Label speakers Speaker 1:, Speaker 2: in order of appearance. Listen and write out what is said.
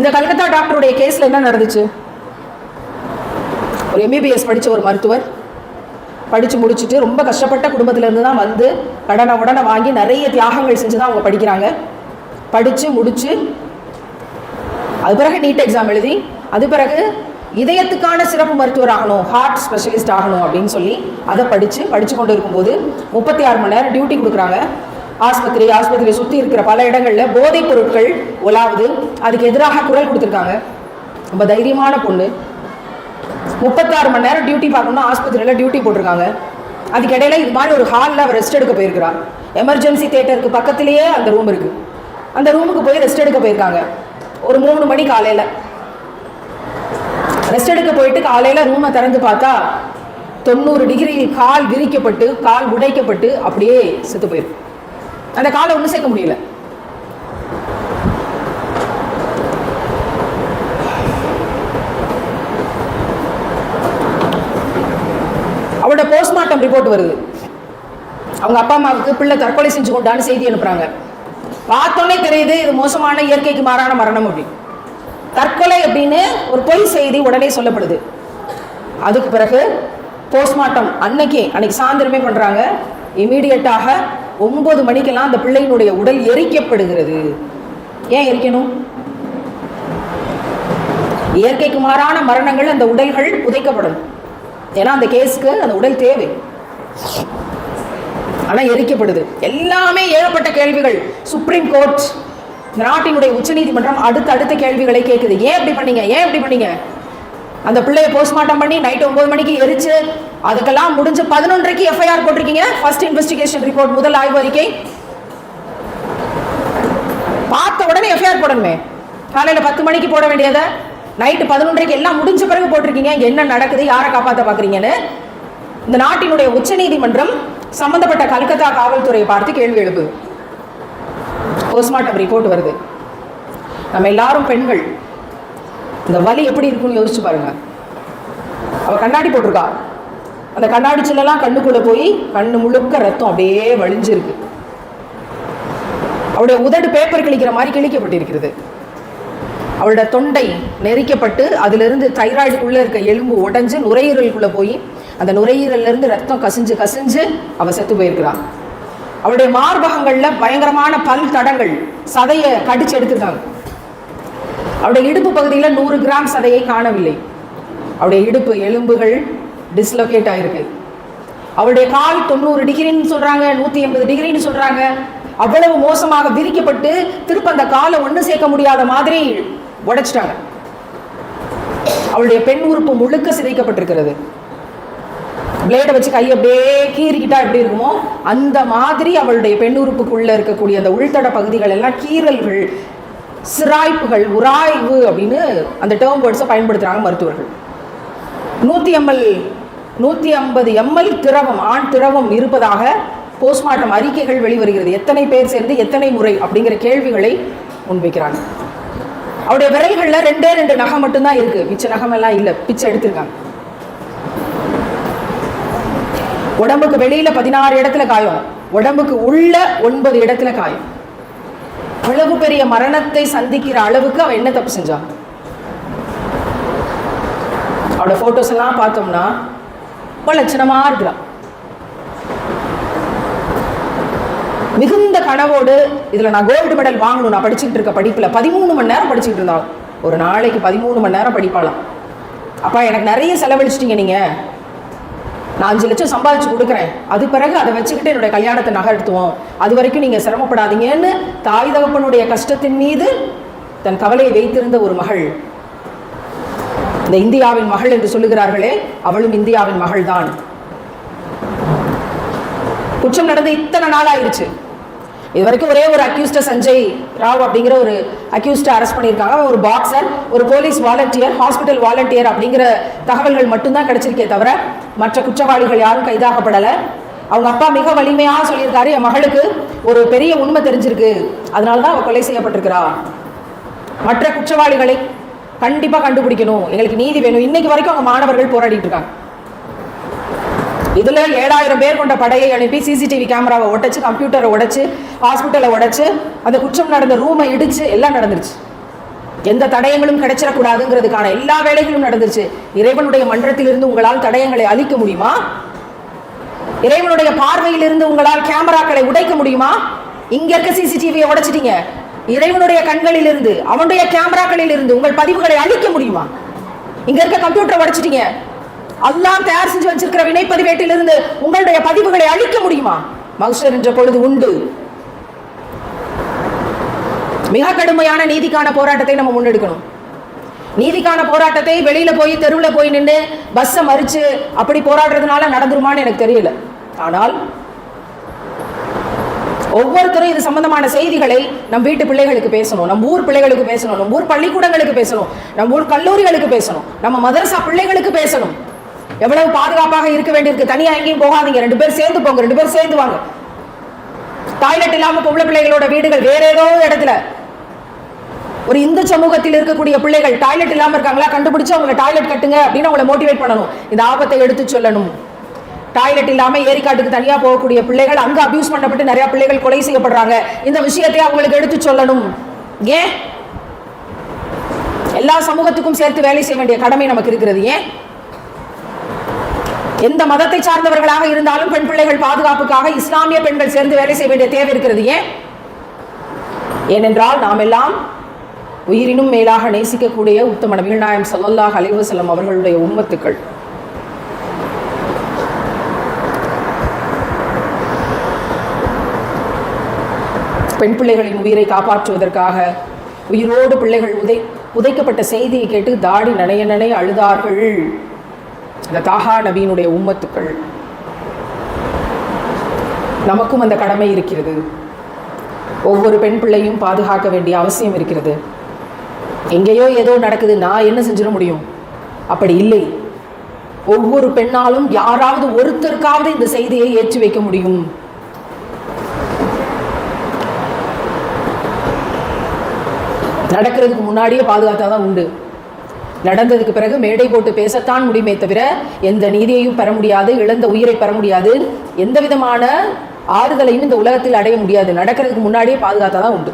Speaker 1: இந்த கல்கத்தா டாக்டருடைய கேஸ்ல என்ன நடந்துச்சு? ஒரு எம்பிபிஎஸ் படித்த ஒரு மருத்துவர் படித்து முடிச்சுட்டு ரொம்ப கஷ்டப்பட்ட குடும்பத்திலேருந்து தான் வந்து கடனை உடனே வாங்கி நிறைய தியாகங்கள் செஞ்சு தான் அவங்க படிக்கிறாங்க. படித்து முடித்து அது பிறகு நீட் எக்ஸாம் எழுதி அது பிறகு இதயத்துக்கான சிறப்பு மருத்துவர் ஆகணும் ஹார்ட் ஸ்பெஷலிஸ்ட் ஆகணும் அப்படின்னு சொல்லி அதை படித்து படித்து கொண்டு இருக்கும்போது முப்பத்தி ஆறு மணி நேரம் டியூட்டி கொடுக்குறாங்க. ஆஸ்பத்திரி ஆஸ்பத்திரியை சுற்றி இருக்கிற பல இடங்களில் போதைப் பொருட்கள் உலாவுது. அதுக்கு எதிராக குரல் கொடுத்துருக்காங்க. ரொம்ப தைரியமான பொண்ணு. முப்பத்தாறு மணி நேரம் டியூட்டி பார்க்கணும் ஆஸ்பத்திரியில் டியூட்டி போட்டிருக்காங்க. அதுக்கு இடையில இது மாதிரி ஒரு ஹாலில் அவர் ரெஸ்ட் எடுக்க போயிருக்கிறார் எமர்ஜென்சி தேட்டருக்கு பக்கத்திலேயே அந்த ரூம் இருக்குது அந்த ரூமுக்கு போய் ரெஸ்ட் எடுக்க போயிருக்காங்க. ஒரு மூணு மணி காலையில். ரெஸ்ட் எடுக்க போயிட்டு காலையில் ரூமை திறந்து பார்த்தா தொண்ணூறு டிகிரி கால் விரிக்கப்பட்டு கால் உடைக்கப்பட்டு அப்படியே செத்து போயிருக்கும் அந்த காலை ஒன்றும் சேர்க்க முடியல. அவளோட போஸ்ட்மார்ட்டம் ரிப்போர்ட் வருது. அவங்க அப்பா அம்மாவுக்கு பிள்ளை தற்கொலை செஞ்சு கொண்டான்னு செய்தி அனுப்புறாங்க. பார்த்தோன்னே தெரியுது இது மோசமான இயற்கைக்கு மாறான மரணம் அப்படின்னு தற்கொலை அப்படின்னு ஒரு பொய் செய்தி உடனே சொல்லப்படுது. அதுக்கு பிறகு போஸ்ட்மார்ட்டம் அன்னைக்கே அன்னைக்கு சாயந்தரமே பண்றாங்க. இமீடியட்டாக ஒன்பது மணிக்கெல்லாம் அந்த பிள்ளையினுடைய உடல் எரிக்கப்படுகிறது. ஏன் எரிக்கணும்? இயற்கைக்கு மாறான மரணங்கள் அந்த உடல்கள் புதைக்கப்படணும் ஏன்னா அந்த கேஸுக்கு அந்த உடல் தேவை. ஆனா எரிக்கப்படுது. எல்லாமே ஏகப்பட்ட கேள்விகள். சுப்ரீம் கோர்ட் நாட்டினுடைய உச்சநீதிமன்றம் அடுத்த அடுத்த கேள்விகளை கேட்குது ஏன் இப்படி பண்ணீங்க? ஏன் இப்படி பண்ணீங்க? அந்த பிள்ளைய போஸ்ட்மார்ட்டம் பண்ணி நைட் ஒன்பது மணிக்கு எரிச்சு அதுக்கெல்லாம் முடிஞ்ச பதினொன்றைக்கு எஃப்ஐஆர் போட்டிருக்கீங்க. ஃபர்ஸ்ட் இன்வெஸ்டிகேஷன் ரிப்போர்ட் முதல் ஆய்வு அறிக்கை. பார்த்த உடனே எஃப்ஐஆர் போடணுமே. காலையில் பத்து மணிக்கு போட வேண்டியதை. நைட்டு பதினொன்றைக்கு எல்லாம் முடிஞ்ச பிறகு போட்டிருக்கீங்க. என்ன நடக்குது? யாரை காப்பாற்ற பார்க்குறீங்கன்னு இந்த நாட்டினுடைய உச்சநீதிமன்றம் சம்பந்தப்பட்ட கல்கத்தா காவல்துறையை பார்த்து கேள்வி எழுப்பு. போஸ்ட்மார்ட்டம் ரிப்போர்ட் வருது. நம்ம எல்லாரும் பெண்கள். இந்த வலி எப்படி இருக்கும்னு யோசிச்சு பாருங்க. அவ கண்ணாடி போட்டிருக்கா. அந்த கண்ணாடி சில்லெல்லாம் கண்ணுக்குள்ள போய் கண்ணு முழுக்க ரத்தம் அப்படியே வழிஞ்சிருக்கு. அவருடைய உதடு பேப்பர் கிழிக்கிற மாதிரி கிழிக்கப்பட்டிருக்கிறது. அவளோட தொண்டை நெரிக்கப்பட்டு அதிலிருந்து தைராய்டுக்குள்ளே இருக்க எலும்பு உடைஞ்சு நுரையீரலுக்குள்ள போய் அந்த நுரையீரல்ல இருந்து ரத்தம் கசிஞ்சு கசிஞ்சு அவ செத்து போயிருக்கிறான் அவளுடைய மார்பகங்கள்ல பயங்கரமான பல் தடங்கள் சதையை கடிச்சு எடுத்துருக்காங்க. அவருடைய இடுப்பு பகுதியில் நூறு கிராம் சதையை காணவில்லை. அவருடைய இடுப்பு எலும்புகள் டிஸ்லொகேட் ஆகிருக்கு அவளுடைய கால் தொண்ணூறு டிகிரின்னு சொல்கிறாங்க நூற்றி எண்பது டிகிரின்னு சொல்கிறாங்க அவ்வளவு மோசமாக விரிக்கப்பட்டு திருப்ப அந்த காலை ஒன்று சேர்க்க முடியாத மாதிரி உடைச்சிட்டாங்க. அவளுடைய பெண் உறுப்பு முழுக்க சிதைக்கப்பட்டிருக்கிறது. பிளேடை வச்சு கை அப்படியே கீறிக்கிட்டா எப்படி இருக்குமோ அந்த மாதிரி அவளுடைய பெண் உறுப்புக்குள்ள இருக்கக்கூடிய அந்த உள்தட பகுதிகள் எல்லாம் கீறல்கள் சிராய்ப்புகள் உராய்வு அப்படின்னு அந்த டேர்ம் வேர்ட்ஸை பயன்படுத்துகிறாங்க மருத்துவர்கள். நூற்றி எம்எல் நூற்றி ஐம்பது எம்எல் திரவம் ஆண் திரவம் இருப்பதாக போஸ்ட்மார்ட்டம் அறிக்கைகள் வெளிவருகிறது. எத்தனை பேர் சேர்ந்து எத்தனை முறை அப்படிங்கிற கேள்விகளை முன்வைக்கிறாங்க. அவருடைய விரல்களில் ரெண்டே ரெண்டு நகம் மட்டும்தான் இருக்கு. மிச்ச நகமெல்லாம் இல்லை. பிச்சை எடுத்திருக்காங்க. உடம்புக்கு வெளியில பதினாறு இடத்துல காயம். உடம்புக்கு உள்ள ஒன்பது இடத்துல காயம். அவ்வளவு பெரிய மரணத்தை சந்திக்கிற அளவுக்கு அவன் என்ன தப்பு செஞ்சான்? அவளோட போட்டோஸ் எல்லாம் பார்த்தோம்னா ரொம்ப லட்சணமாக இருக்கிறான் மிகுந்த கனவோடு இதில் நான் கோல்டு மெடல் வாங்கணும். நான் படிச்சுட்டு இருக்க படிப்பில் பதிமூணு மணி நேரம் படிச்சுட்டு இருந்தாலும் ஒரு நாளைக்கு பதிமூணு மணி நேரம் படிப்பாளாம். அப்பா எனக்கு நிறைய செலவழிச்சிட்டீங்க நீங்கள் நான் அஞ்சு லட்சம் சம்பாதிச்சு கொடுக்குறேன். அது பிறகு அதை வச்சுக்கிட்டு என்னுடைய கல்யாணத்தை நகர்த்துவோம். அது வரைக்கும் நீங்கள் சிரமப்படாதீங்கன்னு தாய் தகப்பனுடைய கஷ்டத்தின் மீது தன் கவலையை வைத்திருந்த ஒரு மகள். இந்த இந்தியாவின் மகள் என்று சொல்லுகிறார்களே அவளும் இந்தியாவின் மகள் தான் குற்றம் நடந்து இத்தனை நாள் ஆயிருச்சு இது வரைக்கும் ஒரே ஒரு அக்யூஸ்டர் சஞ்சய் ராவ் அப்படிங்கிற ஒரு அக்யூஸ்ட அரெஸ்ட் பண்ணியிருக்காங்க. ஒரு பாக்ஸர் ஒரு போலீஸ் வாலண்டியர் ஹாஸ்பிட்டல் வாலண்டியர் அப்படிங்கிற தகவல்கள் மட்டும்தான் கிடைச்சிருக்கே தவிர மற்ற குற்றவாளிகள் யாரும் கைதாகப்படலை. அவங்க அப்பா மிக வலிமையாக சொல்லியிருக்காரு என் மகளுக்கு ஒரு பெரிய உண்மை தெரிஞ்சிருக்கு. அதனால தான் அவள் கொலை செய்யப்பட்டிருக்கிறா. மற்ற குற்றவாளிகளை கண்டிப்பாக கண்டுபிடிக்கணும். எங்களுக்கு நீதி வேணும். இன்னைக்கு வரைக்கும் அவங்க மாணவர்கள் போராடிட்டு இருக்காங்க. இதில் ஏழாயிரம் பேர் கொண்ட படையை அனுப்பி சிசிடிவி கேமராவை உடைச்சு கம்ப்யூட்டரை உடைச்சு ஹாஸ்பிட்டலை உடைச்சு அந்த குற்றம் நடந்த ரூமை இடிச்சு எல்லாம் நடந்துருச்சு. எந்த தடயங்களும் கிடைச்சிடக்கூடாதுங்கிறதுக்கான எல்லா வேலைகளும் நடந்துருச்சு. இறைவனுடைய மன்றத்திலிருந்து உங்களால் தடயங்களை அழிக்க முடியுமா? இறைவனுடைய பார்வையில் இருந்து உங்களால் கேமராக்களை உடைக்க முடியுமா? இங்க இருக்க சிசிடிவியை உடைச்சிட்டீங்க. இறைவனுடைய கண்களில் இருந்து அவனுடைய கேமராக்களில் இருந்து உங்கள் பதிவுகளை அழிக்க முடியுமா? இங்க இருக்க கம்ப்யூட்டரை உடைச்சிட்டீங்க. அல்லாஹ் தயார் செஞ்சு வச்சிருக்கிற வினைப்பதிவேட்டிலிருந்து உங்களுடைய பதிவுகளை அழிக்க முடியுமா? மகசர் என்ற பொழுது உண்டு. மிக கடுமையான நீதிக்கான போராட்டத்தை நம்ம முன்னெடுக்கணும். நீதிக்கான போராட்டத்தை வெளியில போய் தெருவில் போய் நின்று பஸ்ஸை மறிச்சு அப்படி போராடுறதுனால நடந்துருமான்னு எனக்கு தெரியல. ஆனால் ஒவ்வொருத்தரும் இது சம்பந்தமான செய்திகளை நம் வீட்டு பிள்ளைகளுக்கு பேசணும் நம்ம ஊர் பிள்ளைகளுக்கு பேசணும் நம்ம ஊர் பள்ளிக்கூடங்களுக்கு பேசணும் நம்ம ஊர் கல்லூரிகளுக்கு பேசணும் நம்ம மதரசா பிள்ளைகளுக்கு பேசணும். எவ்வளவு பாதுகாப்பாக இருக்க வேண்டியிருக்கு? தனியா எங்கேயும் போகாதீங்க. ரெண்டு பேர் சேர்ந்து போங்க ரெண்டு பேர் சேர்ந்து வாங்க. டாய்லெட் இல்லாம பொம்பளை பிள்ளைகளோட வீடுகள் வேற ஏதோ இடத்துல. ஒரு இந்து சமூகத்தில் இருக்கக்கூடிய பிள்ளைகள் டாய்லெட் இல்லாம இருக்காங்களா? கண்டுபிடிச்சு அவங்க டாய்லெட் கட்டுங்க அப்படின்னு அவங்களை மோட்டிவேட் பண்ணணும். இந்த ஆபத்தை எடுத்து சொல்லணும். டாய்லெட் இல்லாமல் ஏரிக்காட்டுக்கு தனியாக போகக்கூடிய பிள்ளைகள் அங்கே அபியூஸ் பண்ணப்பட்டு நிறைய பிள்ளைகள் கொலை செய்யப்படுறாங்க. இந்த விஷயத்தை அவங்களுக்கு எடுத்து சொல்லணும். ஏன்? எல்லா சமூகத்துக்கும் சேர்த்து வேலை செய்ய வேண்டிய கடமை நமக்கு இருக்கிறது. ஏன்? எந்த மதத்தை சார்ந்தவர்களாக இருந்தாலும் பெண் பிள்ளைகள் பாதுகாப்புக்காக இஸ்லாமிய பெண்கள் சேர்ந்து வேலை செய்ய வேண்டிய தேவை இருக்கிறது. ஏன்? ஏனென்றால் நாம் எல்லாம் உயிரினும் மேலாக நேசிக்கக்கூடிய உத்தம நபிகள் நாயம் ஸல்லல்லாஹு அலைஹி அவர்களுடைய உம்மத்துக்கள். பெண் பிள்ளைகளின் உயிரை காப்பாற்றுவதற்காக உயிரோடு பிள்ளைகள் உதை உதைக்கப்பட்ட செய்தியை கேட்டு தாடி நனைய நனைய அழுதார்கள். இந்த தாஹா நபியினுடைய உம்மத்துக்கள். நமக்கும் அந்த கடமை இருக்கிறது. ஒவ்வொரு பெண் பிள்ளையும் பாதுகாக்க வேண்டிய அவசியம் இருக்கிறது. எங்கேயோ ஏதோ நடக்குது நான் என்ன செஞ்சிட முடியும்? அப்படி இல்லை. ஒவ்வொரு பெண்ணாலும் யாராவது ஒருத்தருக்காவது இந்த செய்தியை ஏற்றி வைக்க முடியும். நடக்கிறதுக்கு முன்னாடியே பாதுகாத்தா தான் உண்டு. நடந்ததுக்கு பிறகு மேடை போட்டு பேசத்தான் முடியுமே தவிர எந்த நீதியையும் பெற முடியாது இழந்த உயிரை பெற முடியாது. எந்த விதமான ஆறுதலையும் இந்த உலகத்தில் அடைய முடியாது. நடக்கிறதுக்கு முன்னாடியே பாதுகாத்தா தான் உண்டு.